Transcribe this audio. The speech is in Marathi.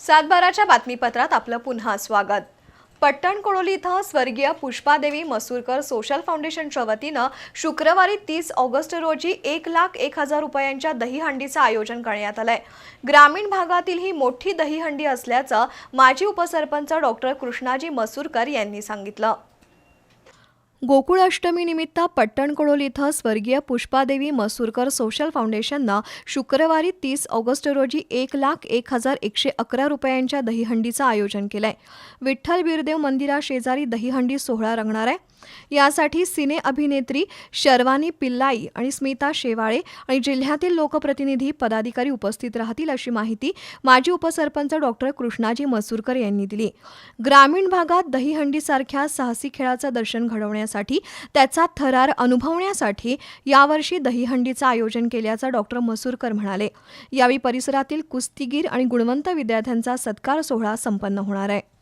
सातबाराच्या बातमीपत्रात आपलं पुन्हा स्वागत. पट्टण कोळोली इथं स्वर्गीय पुष्पादेवी मसूरकर सोशल फाउंडेशनच्या वतीनं शुक्रवारी तीस ऑगस्ट रोजी एक लाख एक हजार रुपयांच्या दहीहंडीचं आयोजन करण्यात आलंय. ग्रामीण भागातील ही मोठी दहीहंडी असल्याचं माजी उपसरपंच डॉक्टर कृष्णाजी मसूरकर यांनी सांगितलं. गोकुळाष्टमीनिमित्त अष्टमी इथं स्वर्गीय पुष्पादेवी मसूरकर सोशल फाउंडेशननं शुक्रवारी तीस ऑगस्ट रोजी एक लाख एक हजार एकशे अकरा रुपयांच्या दहीहंडीचं आयोजन केलंय. विठ्ठल बिरदेव मंदिराशेजारी दहीहंडी सोहळा रंगणार आहे. यासाठी सिने अभिनेत्री शर्वानी पिल्लाई आणि स्मिता शेवाळे आणि जिल्ह्यातील लोकप्रतिनिधी पदाधिकारी उपस्थित राहतील अशी माहिती माजी उपसरपंच डॉक्टर कृष्णाजी मसूरकर यांनी दिली. ग्रामीण भागात दहीहंडीसारख्या साहसी खेळाचं दर्शन घडवण्यासाठी त्याचा थरार अनुभवण्यासाठी यावर्षी दहीहंडीचं आयोजन केल्याचं डॉक्टर मसूरकर म्हणाले. यावेळी परिसरातील कुस्तीगीर आणि गुणवंत विद्यार्थ्यांचा सत्कार सोहळा संपन्न होणार आहे.